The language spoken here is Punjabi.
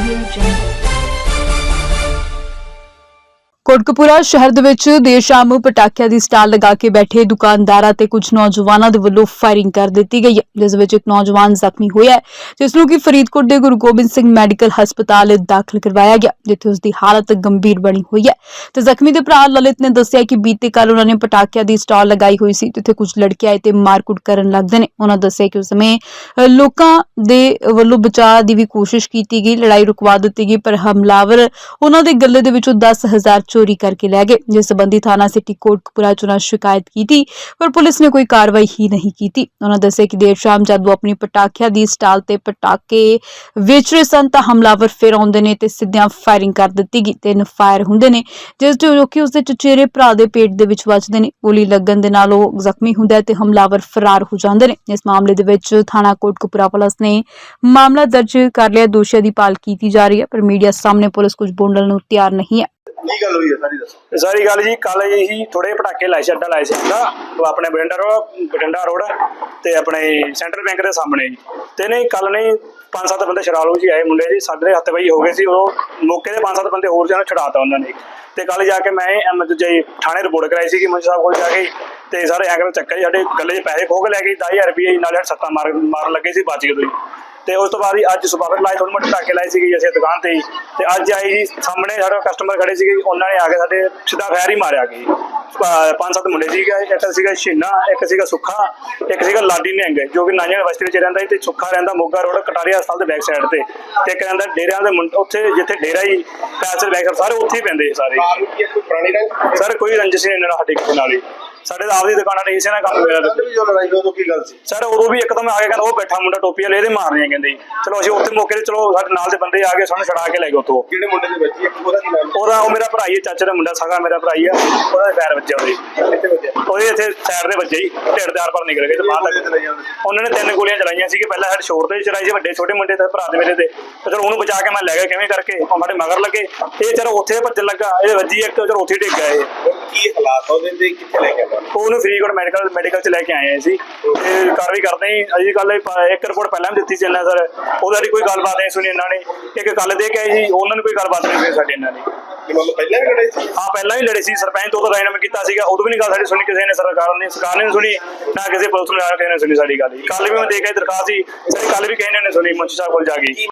Audio Jungle. ਕੋਟਕਪੂਰਾ ਸ਼ਹਿਰ ਦੇ ਵਿੱਚ ਦੇਰ ਸ਼ਾਮ ਨੂੰ ਪਟਾਕਿਆਂ ਦੀ ਸਟਾਲ ਲਗਾ ਕੇ ਬੈਠੇ ਦੁਕਾਨਦਾਰਾਂ ਤੇ ਕੁਝ ਨੌਜਵਾਨਾਂ ਦੇ ਵੱਲੋਂ ਫਾਇਰਿੰਗ ਕਰ ਦਿੱਤੀ ਗਈ ਜਿਸ ਵਿੱਚ ਇੱਕ ਨੌਜਵਾਨ ਜ਼ਖਮੀ ਹੋਇਆ ਹੈ, ਜਿਸ ਨੂੰ ਕਿ ਫਰੀਦਕੋਟ ਦੇ ਗੁਰੂ ਗੋਬਿੰਦ ਸਿੰਘ ਮੈਡੀਕਲ ਹਸਪਤਾਲ ਦਾਖਲ ਕਰਵਾਇਆ ਗਿਆ, ਜਿੱਥੇ ਉਸ ਦੀ ਹਾਲਤ ਗੰਭੀਰ ਬਣੀ ਹੋਈ ਹੈ। ਤੇ ਜ਼ਖਮੀ ਦੇ ਭਰਾ ਲਲਿਤ ਨੇ ਦੱਸਿਆ ਕਿ ਬੀਤੇ ਕੱਲ ਉਹਨਾਂ ਨੇ ਪਟਾਕਿਆਂ ਦੀ ਸਟਾਲ ਲਗਾਈ ਹੋਈ ਸੀ, ਜਿੱਥੇ ਕੁਝ ਲੜਕੇ ਆਏ ਤੇ ਮਾਰਕੁੱਟ ਕਰਨ ਲੱਗਦੇ ਨੇ। ਉਹਨਾਂ ਦੱਸਿਆ ਕਿ ਉਸ ਸਮੇਂ ਲੋਕਾਂ ਦੇ ਵੱਲੋਂ ਬਚਾਅ ਦੀ ਵੀ ਕੋਸ਼ਿਸ਼ ਕੀਤੀ ਗਈ, ਲੜਾਈ ਰੁਕਵਾ ਦਿੱਤੀ ਗਈ, ਪਰ ਹਮਲਾਵਰ ਉਹਨਾਂ ਦੇ ਗੱਲੇ ਦੇ ਵਿੱਚੋਂ 10000 ਚੋਰੀ ਕਰਕੇ ਲੈ ਗਏ ਜਿਸ ਸੰਬੰਧੀ ਥਾਣਾ ਸਿਟੀ ਕੋਟਕਪੂਰਾ ਚ ਉਹਨਾਂ ਸ਼ਿਕਾਇਤ ਕੀਤੀ ਪਰ ਪੁਲਿਸ ਨੇ ਕੋਈ ਕਾਰਵਾਈ ਹੀ ਨਹੀਂ ਕੀਤੀ ਉਹਨਾਂ ਦੱਸਿਆ ਕਿ ਦੇਰ ਸ਼ਾਮ ਜਦ ਉਹ ਆਪਣੀ ਪਟਾਕਿਆਂ ਦੀ ਸਟਾਲ ਤੇ ਪਟਾਕੇ ਵੇਚ ਰਹੇ ਸਨ ਤਾਂ ਹਮਲਾਵਰ ਫਿਰ ਆਉਂਦੇ ਨੇ ਤੇ ਸਿੱਧਿਆਂ ਫਾਇਰਿੰਗ ਕਰ ਦਿੱਤੀ ਗਈ ਤਿੰਨ ਫਾਇਰ ਹੁੰਦੇ ਨੇ ਜਿਸ ਜੋ ਕਿ ਉਸਦੇ ਚਚੇਰੇ ਭਰਾ ਦੇ ਪੇਟ ਦੇ ਵਿੱਚ ਵੱਜਦੇ ਨੇ ਗੋਲੀ ਲੱਗਣ ਦੇ ਨਾਲ ਉਹ ਜ਼ਖਮੀ ਹੁੰਦਾ ਹੈ ਤੇ ਹਮਲਾਵਰ ਫਰਾਰ ਹੋ ਜਾਂਦੇ ਨੇ ਇਸ ਮਾਮਲੇ ਦੇ ਵਿੱਚ ਥਾਣਾ ਕੋਟਕਪੂਰਾ ਪੁਲਿਸ ਨੇ ਮਾਮਲਾ ਦਰਜ ਕਰ ਲਿਆ ਦੋਸ਼ੀਆਂ ਦੀ ਭਾਲ ਕੀਤੀ ਜਾ ਰਹੀ ਹੈ ਪਰ ਮੀਡੀਆ ਸਾਹਮਣੇ ਪੁਲਿਸ ਕੁਝ ਬੋਲਣ ਨੂੰ ਤਿਆਰ ਨਹੀਂ ਹੈ ਕੀ ਗੱਲ ਹੋਈ ਹੈ ਸਾਰੀ ਦੱਸੋ। ਸਾਰੀ ਗੱਲ ਜੀ ਕੱਲ ਹੀ ਥੋੜੇ ਪਟਾਕੇ ਲਾਏ ਸੀ ਅੱਡਾ ਲਾਏ ਸੀ। ਅੱਡਾ ਉਹ ਆਪਣੇ ਬਠਿੰਡਾ ਰੋਡ ਬਠਿੰਡਾ ਰੋਡ ਤੇ ਆਪਣੇ ਸੈਂਟਰਲ ਬੈਂਕ ਦੇ ਸਾਹਮਣੇ ਜੀ। ਤੇ ਨਹੀਂ ਕੱਲ ਨਹੀਂ, ਪੰਜ ਸੱਤ ਬੰਦੇ ਸ਼ਰਾਲੂ ਜੀ ਆਏ ਮੁੰਡੇ ਜੀ, ਸਾਡੇ ਹੱਥ ਵਈ ਹੋ ਗਏ ਸੀ, ਉਹ ਮੌਕੇ ਦੇ ਪੰਜ ਸੱਤ ਬੰਦੇ ਹੋਰ ਜਿਹਨਾਂ ਛਡਾਤਾ ਉਹਨਾਂ ਨੇ। ਤੇ ਕੱਲ ਜਾ ਕੇ ਮੈਂ ਐਮ ਜੇ ਥਾਣੇ ਰਿਪੋਰਟ ਕਰਾਈ ਸੀ ਕਿ ਮੁੰਡੇ ਸਾਹਿਬ ਕੋਲ ਜਾ ਕੇ। ਤੇ ਸਾਰੇ ਐਂਗਲ ਚੱਕਰ ਜੀ, ਸਾਡੇ ਗੱਲੇ 'ਚ ਪੈਸੇ ਖੋਹ ਕੇ ਲੈ ਗਏ 10000 ਰੁਪਏ ਨਾਲੇ ਸੱਤਾ ਮਾਰ, ਮਾਰਨ ਲੱਗੇ ਸੀ, ਬਚ ਗਏ ਤੁਸੀਂ। ਤੇ ਉਸ ਤੋਂ ਬਾਅਦ ਹੀ ਅੱਜ ਸਵੇਰ ਲਾਏ ਥੋੜੇ ਮੋਟੇ ਟਾਕੇ ਲਾਏ ਸੀਗੇ ਅਸੀਂ ਦੁਕਾਨ ਤੇ ਹੀ ਤੇ ਅੱਜ ਆਈ ਜੀ ਸਾਹਮਣੇ ਸਾਡੇ ਕਸਟਮਰ ਖੜੇ ਸੀਗੇ ਉਹਨਾਂ ਨੇ ਆ ਕੇ ਸਾਡੇ ਸਿੱਧਾ ਫੈਰ ਹੀ ਮਾਰਿਆ ਗਈ ਪੰਜ ਸੱਤ ਮੁੰਡੇ ਸੀਗੇ ਇੱਕ ਸੀਗਾ ਛਿੰਨਾ ਇੱਕ ਸੀਗਾ ਸੁੱਖਾ ਇੱਕ ਸੀਗਾ ਲਾਡੀ ਨਿਹੰਗ ਜੋ ਕਿ ਨਾਨਿਆ ਬਸਤੀ ਵਿੱਚ ਰਹਿੰਦਾ ਸੀ ਤੇ ਸੁੱਖਾ ਰਹਿੰਦਾ ਮੋਗਾ ਰੋਡ ਕਟਾਰੀਆ ਹਸਪਤਾਲ ਦੇ ਬੈਕ ਸਾਈਡ ਤੇ। ਤੇ ਇੱਕ ਰਹਿੰਦਾ ਡੇਰਿਆਂ ਦੇ ਮੁੰਡੇ ਉੱਥੇ ਜਿੱਥੇ ਡੇਰਾ ਹੀ ਪੈਸੇ ਬੈਕ ਸਾਰੇ ਉੱਥੇ ਹੀ ਪੈਂਦੇ ਸਾਰੇ। ਪੁਰਾਣੀ ਰੰਗ? ਸਰ ਕੋਈ ਰੰਜਿਸ਼ ਨਹੀਂ ਇਹਨਾਂ ਨਾਲ ਸਾਡੇ ਕਿਸੇ ਨਾਲ ਹੀ। ਸਾਡੇ ਤਾਂ ਆਪਦੀ ਦੁਕਾਨਾਂ ਨੇ ਇਸੇ ਨਾਲ ਕੰਮ ਮੇਰਾ ਵੀ ਜੋ ਲੜਾਈ ਉਦੋਂ ਕੀ ਗੱਲ ਸੀ? ਸਰ ਉਦੋਂ ਵੀ ਇੱਕਦਮ ਆ ਕੇ ਕਹਿੰਦਾ ਉਹ ਬੈਠਾ ਮੁੰਡਾ ਟੋਪੀ ਵਾਲੇ ਇਹਦੇ ਮਾਰਨੇ ਆ ਕਹਿੰਦੇ। ਜੀ। ਚਲੋ ਅਸੀਂ ਉੱਥੇ ਮੌਕੇ ਤੇ ਚਲੋ ਸਾਡੇ ਨਾਲ ਦੇ ਬੰਦੇ ਆ ਗਏ ਸਾਨੂੰ ਛੜਾ ਕੇ ਲੈ ਗਏ ਉੱਥੋਂ। ਕਿਹੜੇ ਮੁੰਡੇ ਦੇ ਬੱਚੀ ਇੱਕ ਉਹਦਾ ਉਹ ਮੇਰਾ ਭਰਾ ਹੀ ਹੈ, ਚਾਚੇ ਦਾ ਮੁੰਡਾ ਸਾਗਾ ਮੇਰਾ ਭਰਾ ਹੀ ਆ ਉਹਦਾ ਪੈਰ ਵੱਜਿਆ ਉਹਦੇ। ਉਹਦੇ ਇੱਥੇ ਸਾਈਡ ਦੇ ਵੱਜੇ ਹੀ ਢਿੱਡ ਦੇ ਆਰ ਪਰ ਨਿਕਲ ਗਏ ਤੇ ਬਾਹਰ ਚਲਾਈਆਂ ਉਹਨੇ। ਉਹਨਾਂ ਨੇ ਤਿੰਨ ਗੋਲੀਆਂ ਚਲਾਈਆਂ ਸੀ ਕਿ ਪਹਿਲਾਂ ਸਾਡੇ ਸ਼ੋਰ ਤੇ ਚਲਾਈ ਸੀ ਵੱਡੇ ਛੋਟੇ ਮੁੰਡੇ ਤੇ ਭਰਾ ਦੇ ਮੇਰੇ ਤੇ। ਤੇ ਚਲੋ ਉਹਨੂੰ ਬਚਾ ਕੇ ਮੈਂ ਲੈ ਗਿਆ ਕਿਵੇਂ ਕਰਕੇ ਉਹ ਸਾਡੇ ਮਗਰ ਲੱਗੇ। ਇਹ ਚਲੋ ਉੱਥੇ ਭੱਜਣ ਲੱਗਾ ਇਹ ਵੱਜੀ ਇੱਕ ਚਲੋ ਉੱਥੇ ਹੀ ਡਿੱਗ ਗਿਆ ਇਹ। ਕੀ ਹਾਲਾਤ ਆ ਉਹਦੇ ਤੇ ਕਿੱਥੇ ਲੈ ਕੇ ਆਇਆ ਉਹਨੂੰ ਫਰੀਦਕੋਟ ਮੈਡੀਕਲ ਮੈਡੀਕਲ ਚ ਲੈ ਕੇ ਆਏ ਅਸੀਂ। ਤੇ ਕਾਰਵਾਈ ਕਰਦੇ ਹਾਂ ਅਜੀ ਕੱਲ ਇੱਕ ਰਿਪੋਰਟ ਪਹਿਲਾਂ ਵੀ ਦਿੱਤੀ ਸੀ ਇਹਨਾਂ ਸਰ। ਉਹਦਾ ਕੋਈ ਗੱਲਬਾਤ ਨਹੀਂ ਸੁਣੀ ਇਹਨਾਂ ਨੇ। ਇੱਕ ਕੱਲ ਦੇ ਕੇ ਆਏ ਸੀ ਉਹਨਾਂ ਨੂੰ ਕੋਈ ਗੱਲਬਾਤ ਨਹੀਂ ਸੁਣੀ ਸਾਡੀ ਇਹਨਾਂ ਨੇ। ਕਿ ਮਤਲਬ ਪਹਿਲਾਂ ਵੀ ਲੜੇ ਸੀ? ਹਾਂ, ਪਹਿਲਾਂ ਵੀ ਲੜੇ ਸੀ। ਸਰਪੰਚ ਤੋਂ ਤਾਂ ਰਾਇਨਾਮਾ ਕੀਤਾ ਸੀਗਾ। ਉਦੋਂ ਵੀ ਨਹੀਂ ਗੱਲ ਸਾਡੀ ਸੁਣੀ ਕਿਸੇ ਨੇ, ਸਰਕਾਰ ਨੇ ਸਰਕਾਰ ਨੇ ਨਹੀਂ ਸੁਣੀ, ਨਾ ਕਿਸੇ ਪੁਲਿਸ ਨੇ ਕਿਸੇ ਨੇ ਸੁਣੀ ਸਾਡੀ ਗੱਲ। ਕੱਲ ਵੀ ਮੈਂ ਦੇਖਿਆ ਦਰਖਾਸਤ ਸੀ। ਕੱਲ ਵੀ ਕਿਸੇ ਨੇ ਨਹੀਂ ਸੁਣੀ ਮੁੰਸ਼ੀ ਸਾਹਿਬ ਕੋਲ ਜਾ ਕੇ।